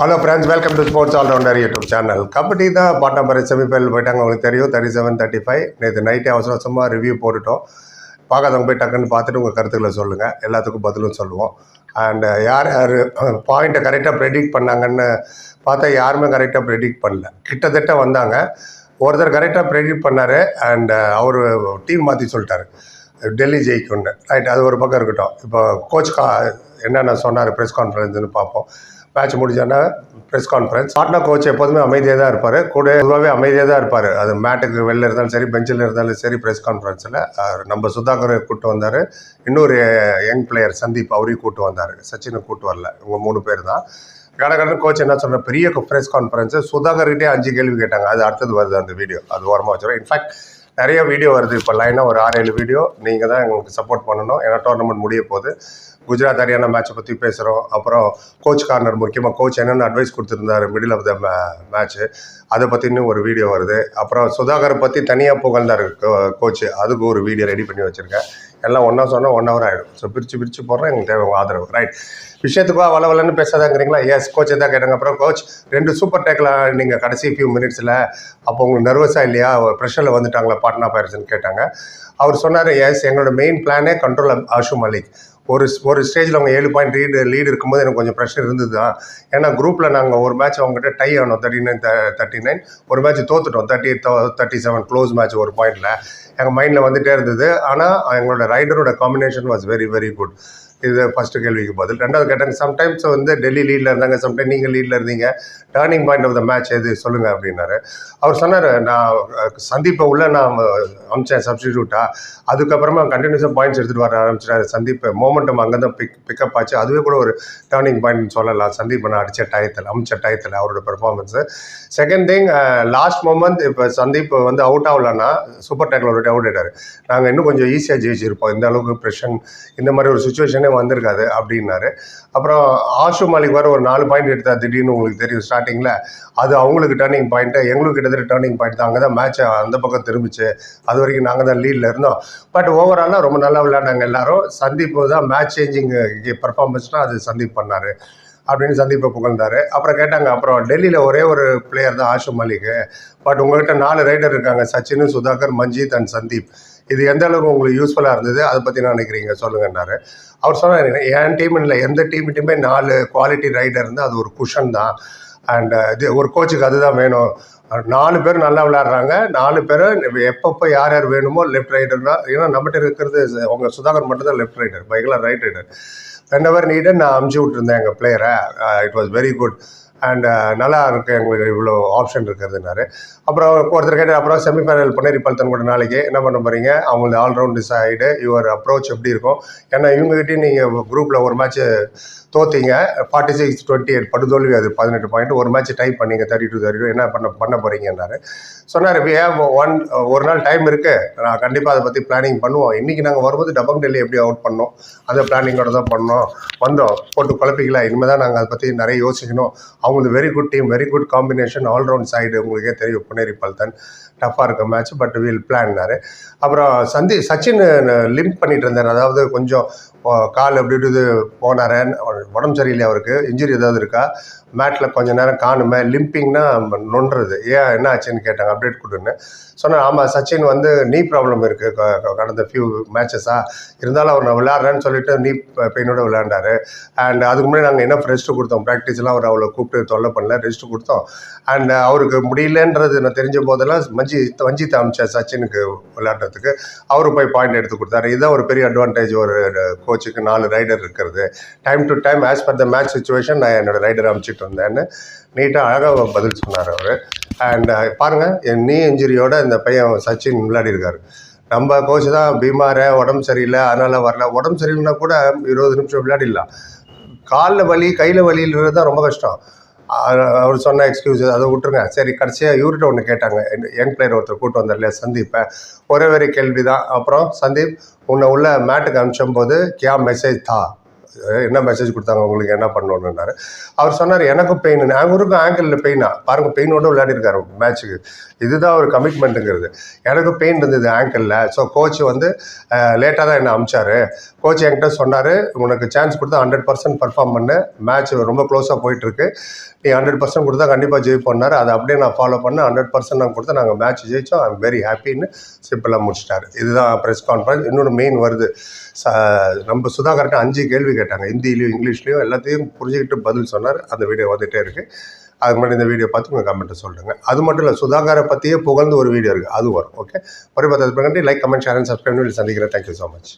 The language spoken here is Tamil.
Hello friends welcome to sports allrounder YouTube channel kabaddi தான் பாட் நம்பர் செமிஃபைனல் போயிட்டாங்க உங்களுக்கு தெரியும். தேர்ட்டி செவன் தேர்ட்டி ஃபைவ் நேற்று நைட்டே அவசர அவசரமாக ரிவ்யூ போட்டுட்டோம். பார்க்காதவங்க போய் டக்குன்னு பார்த்துட்டு உங்கள் கருத்துக்களை சொல்லுங்கள் எல்லாத்துக்கும் பதிலும் சொல்லுவோம். அண்டு யார் யார் பாயிண்ட்டை கரெக்டாக ப்ரெடிக்ட் பண்ணாங்கன்னு பார்த்தா யாருமே கரெக்டாக ப்ரெடிக்ட் பண்ணல. கிட்டத்தட்ட வந்தாங்க. ஒருத்தர் கரெக்டாக ப்ரெடிக்ட் பண்ணார். அண்ட் அவர் டீம் மாற்றி சொல்லிட்டாரு. டெல்லி ஜெயிக்கும்னு. ரைட் அது ஒரு பக்கம் இருக்கட்டும். இப்போ கோச் கா என்னென்ன சொன்னார் ப்ரெஸ் கான்ஃபரன்ஸ்னு பார்ப்போம். மேட்ச் முடிஞ்சோன்னா ப்ரெஸ் கான்ஃபரன்ஸ் பாட்னா கோச் எப்போதுமே அமைதியாக தான் இருப்பார். கூட பொதுவாகவே அமைதியாக தான் இருப்பார். அது மேட்டுக்கு வெளில இருந்தாலும் சரி பெஞ்சில் இருந்தாலும் சரி ப்ரெஸ் கான்ஃபரன்ஸில் நம்ம சுதாகர் கூப்பிட்டு வந்தார். இன்னொரு யங் பிளேயர் சந்தீப் அவரையும் கூப்பிட்டு வந்தார். சச்சினை கூப்பிட்டு வரல. இவங்க மூணு பேர் தான். கடகடன் கோச் என்ன சொல்கிற பெரிய ப்ரெஸ் கான்ஃபரன்ஸு சுதாகர்கிட்டே அஞ்சு கேள்வி கேட்டாங்க. அது அடுத்தது வருது அந்த வீடியோ அது ஓரமாக வச்சுருவோம். இன்ஃபேக்ட் நிறைய வீடியோ வருது. இப்போ லைனாக ஒரு ஆறு ஏழு வீடியோ நீங்கள் தான் எங்களுக்கு சப்போர்ட் பண்ணணும். ஏன்னா டோர்னமெண்ட் முடிய போகுது. குஜராத் ஹரியானா மேட்சை பற்றி பேசுகிறோம் அப்புறம் கோச் கார்னர் முக்கியமாக கோச் என்னென்ன அட்வைஸ் கொடுத்துருந்தாரு மிடில் ஆஃப் த மேட்ச்சு அதை பற்றின்னு ஒரு வீடியோ வருது. அப்புறம் சுதாகரை பற்றி தனியாக புகழ்ந்தார் கோச்சு அதுக்கு ஒரு வீடியோ ரெடி பண்ணி வச்சுருக்கேன். எல்லாம் ஒன்றா சொன்னால் ஒன் ஹவர் ஆகிடும் ஸோ பிரித்து பிரித்து போடுறேன். எங்களுக்கு தேவை ஆதரவு. ரைட் விஷயத்துக்கு வள வளன்னு பேசாதாங்கிறீங்களா எஸ் கோச் தான் கேட்டாங்க. அப்புறம் கோச் ரெண்டு சூப்பர் டேக்கில் நீங்கள் கடைசி ஃபியூ மினிட்ஸில் அப்போ உங்களுக்கு நர்வஸாக இல்லையா? ப்ரெஷரில் வந்துட்டாங்களா? பாட்னா பைரட்ஸ்னு கேட்டாங்க. அவர் சொன்னார் எஸ் எங்களோட மெயின் பிளானே கண்ட்ரோல் ஆஷு மலிக் ஒரு ஒரு ஸ்டேஜில் அவங்க ஏழு பாயிண்ட் லீடு லீடு இருக்கும்போது எனக்கு கொஞ்சம் ப்ரெஷர் இருந்தது தான் ஏன்னா குரூப்பில் நாங்கள் ஒரு மேட்ச் அவங்ககிட்ட டை ஆனோம் தேர்ட்டி நைன் தேர்ட்டி நைன் ஒரு match தோத்துட்டோம் thirty thirty seven close match ஒரு பாயிண்டில் எங்கள் மைண்டில் வந்துகிட்டே இருந்தது. ஆனால் எங்களோட ரைடரோட combination was very very good இது ஃபஸ்ட்டு கேள்விக்கு பதில். ரெண்டாவது கேட்டாங்க சம்டைம்ஸ் வந்து டெல்லி லீடில் இருந்தாங்க சம்டைம் நீங்கள் லீடில் இருந்தீங்க. Turning point of the match எது? சொல்லுங்கள் அப்படின்னாரு. அவர் சொன்னார் நான் சந்தீப்பை உள்ள நான் அமிச்சேன் சப்ஸ்டிடியூட்டாக அதுக்கப்புறமா கண்டினியூஸாக பாயிண்ட்ஸ் எடுத்துகிட்டு வர ஆரம்பிச்சிட்டாரு சந்தீப் மோமெண்டம் அங்கே தான் பிக் பிக்கப் ஆச்சு. அதுவே கூட ஒரு டேர்னிங் பாயிண்ட் சொல்லலாம். சந்தீப் நான் அடித்த டயத்தில் அமிச்ச டயத்தில் அவரோட performance second thing last moment இப்போ சந்தீப் வந்து அவுட் ஆகலன்னா சூப்பர் டேக்கில் ஒரு அவுட் ஆகிட்டார் நாங்கள் இன்னும் கொஞ்சம் ஈஸியாக ஜெயிச்சிருப்போம். இந்த அளவுக்கு ப்ரெஷன் இந்த மாதிரி ஒரு சுச்சுவேஷன் வந்திருக்காது அப்படின்னாரு. அப்புறம் ஆஷு மாலிக் வர ஒரு நாலு பாயிண்ட் எடுத்தார் திடீர்னு உங்களுக்கு தெரியும் ஸ்டார்டிங்கில் அது அவங்களுக்கு டேர்னிங் பாயிண்ட்டு எங்களுக்கு கிட்டத்தட்ட டேர்னிங் பாயிண்ட் தான். அங்கே தான் மேட்ச் அந்த பக்கம் திரும்பிச்சு. அது வரைக்கும் நாங்கள் தான் லீடில் இருந்தோம். பட் ஓவராலாக ரொம்ப நல்லா விளையாண்டாங்க எல்லாரும். சந்தீப் தான் மேட்ச் சேஞ்சிங் பர்ஃபார்மன்ஸ்னால் அது சந்தீப் பண்ணார். அப்படின்னு சந்தீப்பை புகழ்ந்தார். அப்புறம் கேட்டாங்க அப்புறம் டெல்லியில் ஒரே ஒரு பிளேயர் தான் ஆஷு மலிக். பட் உங்கள்கிட்ட நாலு ரைடர் இருக்காங்க சச்சின் சுதாகர் மஞ்சித் அண்ட் சந்தீப். இது எந்த அளவுக்கு உங்களுக்கு யூஸ்ஃபுல்லாக இருந்தது அதை பற்றி நான் நினைக்கிறீங்க? சொல்லுங்கன்னாரு. அவர் சொன்னார் என் டீம் இல்லை எந்த டீம்கிட்டையுமே நாலு குவாலிட்டி ரைடர் இருந்தால் அது ஒரு குஷன் தான். அண்ட் இது ஒரு கோச்சுக்கு அதுதான் வேணும். நாலு பேர் நல்லா விளையாடுறாங்க. நாலு பேர் எப்பப்போ யார் யார் வேணுமோ லெஃப்ட் ரைடர்னா ஏன்னா நம்மகிட்ட இருக்கிறது அவங்க சுதாகர் மட்டும்தான் லெஃப்ட் ரைடர் பைக்கில் ரைட் ரைடர் ரெண்டவர் எவர் நான் அமுச்சு விட்ருந்தேன் எங்கள் பிளேயரை it was very good and uh, நல்லா இருக்கு. எங்களுக்கு இவ்வளோ ஆப்ஷன் இருக்கிறதுனாரு. அப்புறம் ஒருத்தர் கேட்டார் அப்புறம் செமிஃபைனல் பொன்னேரி பல்தன் கூட நாளைக்கு என்ன பண்ண போகிறீங்க அவங்களது ஆல்ரவுண்ட் டிசைடு யுவர் அப்ரோச் எப்படி இருக்கும்? ஏன்னா இவங்ககிட்டயும் நீங்கள் குரூப்பில் ஒரு மேட்ச் தோத்தீங்க. ஃபார்ட்டி சிக்ஸ் டுவெண்ட்டி எயிட் படுதோல்வி அது பதினெட்டு பாயிண்ட் ஒரு மேட்ச் டைப் பண்ணீங்க தேர்ட்டி டூ தேர்ட்டி டூ என்ன பண்ண பண்ண போகிறீங்கன்னாரு சொன்னார் வி ஹேவ் ஒன் ஒரு நாள் டைம் இருக்குது நான் கண்டிப்பாக அதை பற்றி பிளானிங் பண்ணுவோம். இன்றைக்கி நாங்கள் வரும்போது டபங் டெல்லி எப்படி அவுட் பண்ணோம்? அந்த பிளானிங்கோட தான் பண்ணோம். வந்தோம். போட்டு குழப்பிக்கலாம் இனிமேல் தான் நாங்கள் அதை பற்றி நிறைய யோசிக்கணும். அவங்களது very good team very good combination all round side உங்களுக்கே தெரியும் புனேரி பல்தன். டஃப்பாக இருக்க மேட்ச் பட் வீல் பிளான்னாரு அப்புறம் சந்தி சச்சின் லிம்ப் பண்ணிட்டு இருந்தார். அதாவது கொஞ்சம் கால் எப்படி இப்படி இது போனார். உடம்பு சரியில்லை அவருக்கு? இன்ஜுரி ஏதாவது இருக்கா? மேட்டில் கொஞ்ச நேரம் காணுமே. லிம்பிங்னா நொன்றது. ஏன் என்ன ஆச்சுன்னு கேட்டாங்க. அப்டேட் கொடுன்னு. சொன்னேன் ஆமாம் சச்சின் வந்து நீ ப்ராப்ளம் இருக்குது கடந்த ஃபியூ மேட்சஸாக இருந்தாலும் அவர் நான் விளையாடுறேன்னு சொல்லிட்டு நீ பெயினோட விளையாண்டாரு. அண்ட் அதுக்கு முன்னாடி நாங்கள் என்ன ரெஸ்ட்டு கொடுத்தோம். ப்ராக்டிஸ்லாம் அவர் அவளை கூப்பிட்டு தொல்லை பண்ணல ரெஸ்ட் கொடுத்தோம். அண்ட் அவருக்கு முடியலன்றது நான் தெரிஞ்ச போதெல்லாம் மஞ்சி வஞ்சித் அமிச்சா சச்சினுக்கு விளையாடுறதுக்கு அவரு போய் பாயிண்ட் எடுத்து கொடுத்தாரு. இதுதான் ஒரு பெரிய அட்வான்டேஜ் ஒரு கோச்சுக்கு நாலு ரைடர் இருக்கிறது. Time to time as per the match situation நான் என்னோட ரைடர் அமைச்சிட்டு இருந்தேன்னு நீட்டாக அழகாக பதில் சொன்னார் அவர். அண்ட் பாருங்கள் என் நீ இன்ஜுரியோட இந்த பையன் சச்சின் விளையாடி இருக்காரு. நம்ம கோச் தான் பீமார உடம்பு சரியில்லை அதனால் வரல. உடம்பு சரியில்லைனா கூட இருபது நிமிஷம் விளையாடிடலாம். காலில் வலி கையில் வலின்றது தான் ரொம்ப கஷ்டம். அவர் சொன்ன எக்ஸ்கியூஸ் அதை விட்டுருங்க. சரி கடைசியாக இவர்கிட்ட ஒன்று கேட்டாங்க. யங் பிளேயர் ஒருத்தர் கூட்டு வந்தார்லையா சந்தீப்பை. ஒரே ஒரே கேள்வி தான் அப்புறம் சந்தீப் உன்னை உள்ள மேட்டுக்கு அனுப்பிச்சும் போது கியா மெசேஜ் தா. என்ன மெசேஜ் கொடுத்தாங்க உங்களுக்கு என்ன பண்ணணுன்னாரு அவர் சொன்னார் எனக்கும் பெயின் அவருக்கும் ஆங்கிளில் பெயினா பாருங்க பெயினோட விளையாடிருக்காரு மேட்ச்சுக்கு இதுதான் ஒரு கமிட்மெண்ட்டுங்கிறது எனக்கு பெயின் இருந்தது ஆங்கிளில் ஸோ கோச் வந்து லேட்டாக தான் என்ன அமிச்சாரு. கோச் என்கிட்ட சொன்னார் உனக்கு சான்ஸ் கொடுத்தா ஹண்ட்ரட் பர்சன்ட் பர்ஃபார்ம் பண்ணு. மேட்ச் ரொம்ப க்ளோஸாக போயிட்டுருக்கு. நீ ஹண்ட்ரட் பர்சன்ட் கொடுத்தா கண்டிப்பாக ஜெயிப்போன்னாரு அதை அப்படியே நான் ஃபாலோ பண்ணேன் ஹண்ட்ரட் பர்சன்ட் நான் கொடுத்தா நாங்கள் மேட்ச் ஜெயிச்சோம். ஐம் வெரி ஹாப்பின்னு சிம்பிளாக முடிச்சிட்டாரு. இதுதான் ப்ரெஸ் கான்ஃபரன்ஸ் இன்னொன்று மெயின் வருது. ச நம்ம சுதாகர்கிட்ட அஞ்சு கேள்வி கேட்டாங்க. ஹிந்திலையும் இங்கிலீஷ்லையும் எல்லாத்தையும் புரிஞ்சுக்கிட்டு பதில் சொன்னார். அந்த வீடியோ வந்துகிட்டே இருக்குது அதுக்கு முன்னாடி இந்த வீடியோ பார்த்து உங்கள் கமெண்ட்டை சொல்லுங்கள் அது மட்டும் இல்லை சுதாகரை பற்றியே புகழ்ந்து ஒரு வீடியோ இருக்குது அது வரும். ஓகே ஒரு பத்து like comment share and subscribe சந்திக்கிறேன். Thank you so much